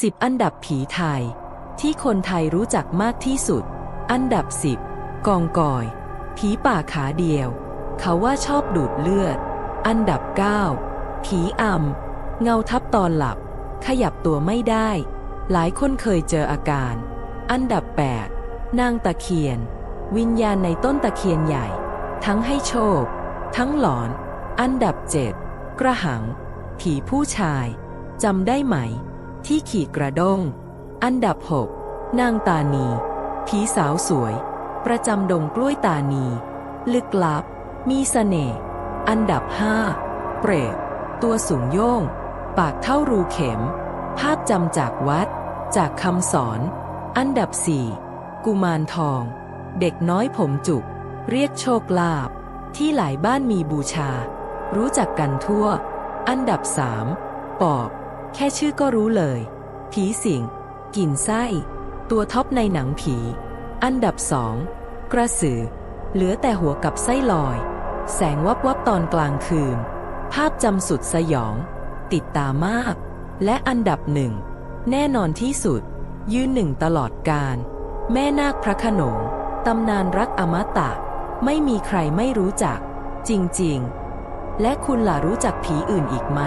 10 อันดับผีไทย ที่คนไทยรู้จักมากที่สุด อันดับ 10 กองกอย ผีป่าขาเดียว เขาว่าชอบดูดเลือด อันดับ 9 ผีอำเงาทับตอนหลับ ขยับตัวไม่ได้ หลายคนเคยเจออาการ อันดับ 8 นางตะเคียน วิญญาณในต้นตะเคียนใหญ่ ทั้งให้โชค ทั้งหลอน อันดับ 7 กระหัง ผีผู้ชายจำได้ไหม ที่ขี่กระด้ง อันดับ 6 นางตานี ผีสาวสวย ประจำดงกล้วยตานี ลึกลับ มีเสน่ห์ อันดับ 5 เปรต ตัวสูงโย่ง ปากเท่ารูเข็ม ภาพจำจากวัด จากคำสอน อันดับ 4 กุมารทอง เด็กน้อยผมจุก เรียกโชคลาภ ที่หลายบ้านมีบูชา รู้จักกันทั่ว อันดับ 3 ปอบ แค่ชื่อก็รู้เลย ผีสิง กินไส้ ตัวท็อปในหนังผี อันดับสองกระสือ เหลือแต่หัวกับไส้ลอย แสงวับวับตอนกลางคืน ภาพจำสุดสยอง ติดตามาก และอันดับหนึ่ง แน่นอนที่สุด ยืนหนึ่งตลอดการ แม่นาคพระขนงตำนานรักอมตะ ไม่มีใครไม่รู้จัก จริง ๆ และคุณล่ะรู้จักผีอื่นอีกไหม